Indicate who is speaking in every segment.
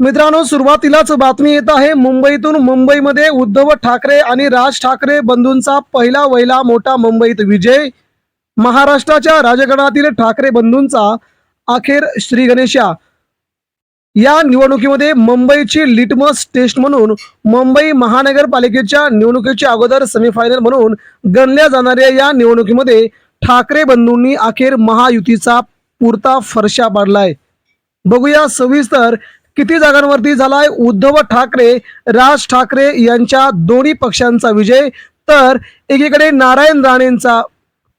Speaker 1: मित्रांनो सुरुवातीलाच बातमी येत आहे. मुंबईतून मुंबईमध्ये उद्धव ठाकरे आणि राज ठाकरे बंधूंचा पहिला वहिला मोठा मुंबईत विजय. महाराष्ट्राच्या राजकारणातील ठाकरे बंधूंचा अखेर श्री गणेशा. या निवडणुकीमध्ये मुंबईची लिटमस टेस्ट म्हणून मुंबई महानगरपालिकेच्या निवडणुकीच्या अगोदर सेमीफायनल म्हणून गणल्या जाणाऱ्या या निवडणुकीमध्ये ठाकरे बंधूंनी अखेर महायुतीचा पुरता फरशा पाडलाय. बघूया सविस्तर किती जागांवरती झालाय? उद्धव ठाकरे राज ठाकरे यांच्या दोन्ही पक्षांचा विजय. तर एकीकडे नारायण राणेंचा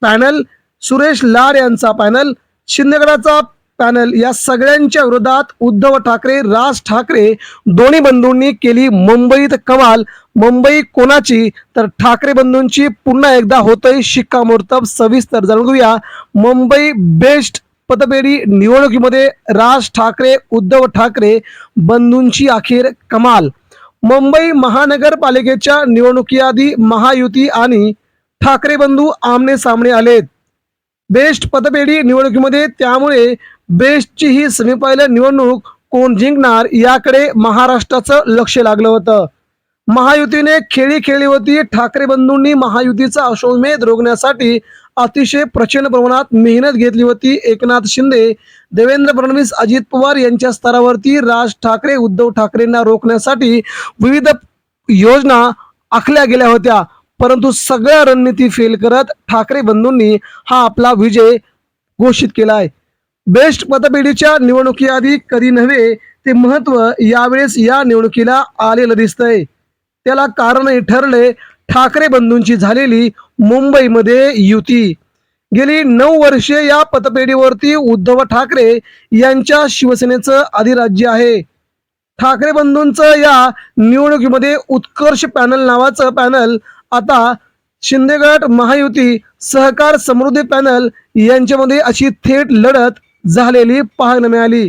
Speaker 1: पॅनल सुरेश लाड यांचा पॅनल शिंदेगडाचा पॅनल या सगळ्यांच्या विरोधात उद्धव ठाकरे राज ठाकरे दोन्ही बंधूंनी केली मुंबईत कमाल. मुंबई कोणाची? तर ठाकरे बंधूंची. पुन्हा एकदा होतंय शिक्कामोर्तब सविस्तर जाणून घेऊया. मुंबई बेस्ट पतपेढी निवडणुकीमध्ये राज ठाकरे उद्धव ठाकरे बंधूंची अखेर कमाल. मुंबई महानगरपालिकेच्या निवडणुकीआधी महायुती आणि ठाकरे बंधू आमने सामने आलेत. बेस्ट पतपेढी निवडणुकीमध्ये त्यामुळे बेस्टची ही सेमीफायनल निवडणूक कोण जिंकणार याकडे महाराष्ट्राचं लक्ष लागलं होतं. महायुतीने खेळी खेळली होती ठाकरे बंधूंनी महायुतीचा अश्वमेध रोखण्यासाठी अतिशय प्रचंड प्रमाणात मेहनत घेतली होती. एकनाथ शिंदे देवेंद्र फडणवीस अजित पवार यांच्या स्तरावरती राज ठाकरे उद्धव ठाकरेंना रोखण्यासाठी विविध योजना आखल्या गेल्या होत्या. परंतु सगळ्या रणनीती फेल करत ठाकरे बंधूंनी हा आपला विजय घोषित केलाय बेस्ट मतपेढीच्या निवडणुकीआधी कधी नव्हे ते महत्त्व यावेळेस या निवडणुकीला आलेलं दिसतंय. त्याला कारणही ठरले ठाकरे बंधूंची झालेली मुंबईमध्ये युती. गेली नऊ वर्षे या पतपेढीवरती उद्धव ठाकरे यांच्या शिवसेनेचं अधिराज्य आहे. ठाकरे बंधूंचं या निवडणुकीमध्ये उत्कर्ष पॅनल नावाचं पॅनल आता शिंदेगड महायुती सहकार समृद्धी पॅनल यांच्यामध्ये अशी थेट लढत झालेली पाहायला मिळाली.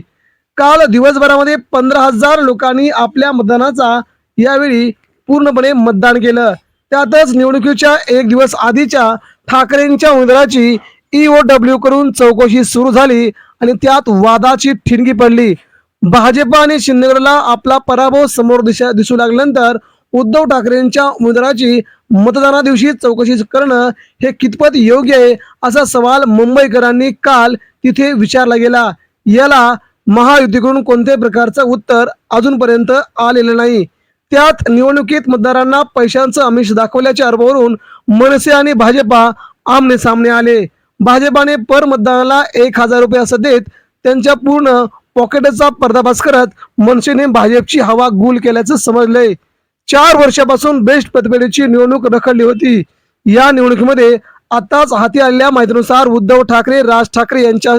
Speaker 1: काल दिवसभरामध्ये पंधरा हजार लोकांनी आपल्या मतदानाचा यावेळी पूर्णपणे मतदान केलं. त्यातच निवडणुकीच्या एक दिवस आधीच्या ठाकरेंच्या उमेदवाराची ईओ डब्ल्यू करून चौकशी सुरू झाली आणि त्यात वादाची ठिणगी पडली. भाजप आणि शिंदेगडला आपला पराभव समोर दिशा दिसू लागल्यानंतर उद्धव ठाकरेंच्या उमेदवाराची मतदाना दिवशी चौकशी करणं हे कितपत योग्य आहे असा सवाल मुंबईकरांनी काल तिथे विचारला गेला. याला महायुतीकडून कोणत्याही प्रकारचं उत्तर अजूनपर्यंत आलेलं नाही. त्यात निवडणुकीत मतदारांना पैशांचं आमिष दाखवल्याच्या आरोपावरून मनसे आणि भाजपा आमने सामने आले. भाजपाने पर मतदानाला एक हजार रुपये असं देत त्यांच्या पूर्ण पॉकेटचा पर्दाफाश करत मनसेने भाजपची हवा गुल केल्याचं समजलंय. चार वर्षापासून बेस्ट प्रतिमेची निवडणूक रखडली होती. या निवडणुकीमध्ये आताच हाती आलेल्या माहितीनुसार उद्धव ठाकरे राज ठाकरे यांच्या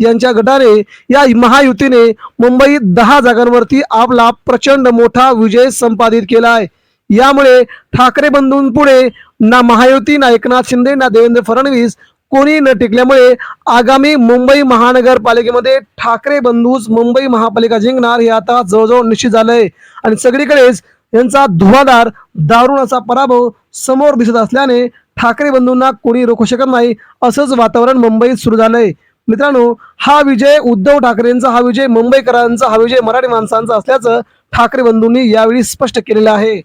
Speaker 1: यांच्या गटाने या महायुतीने मुंबईत दहा जागांवरती आपला प्रचंड मोठा विजय संपादित केला आहे. यामुळे ठाकरे बंधूंपुढे ना महायुती ना एकनाथ शिंदे ना देवेंद्र फडणवीस कोणी न टिकल्यामुळे आगामी मुंबई महानगरपालिकेमध्ये ठाकरे बंधूच मुंबई महापालिका जिंकणार हे आता जवळजवळ निश्चित झालंय. आणि सगळीकडेच यांचा धुवाधार दारुण असा पराभव समोर दिसत असल्याने ठाकरे बंधूंना कोणी रोखू शकत नाही असंच वातावरण मुंबईत सुरू झालंय. मित्रांनो हा विजय उद्धव ठाकरेंचा हा विजय मुंबईकरांचा हा विजय मराठी माणसांचा असल्याचं ठाकरे बंधूंनी यावेळी स्पष्ट केलेलं आहे.